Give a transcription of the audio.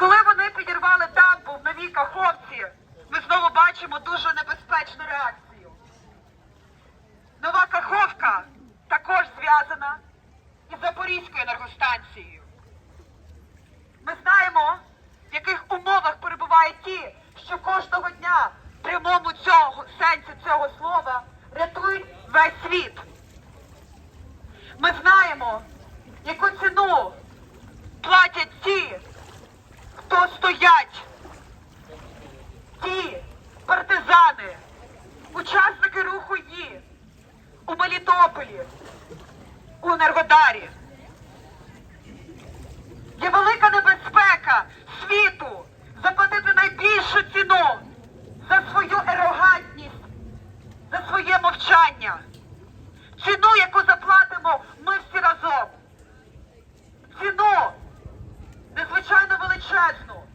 Коли вони підірвали дамбу в новій Каховці, ми знову бачимо дуже небезпечну реакцію. Нова Каховка також зв'язана із Запорізькою енергостанцією. Ми знаємо, в яких умовах перебувають ті, що кожного дня в прямому цього сенсі цього слова рятують весь світ. Ми знаємо, яку ціну хто стоять ті партизани, учасники руху Ї у Мелітополі, у Енергодарі. Є велика небезпека світу заплатити найбільшу ціну за свою ерогантність, за своє мовчання. жадно.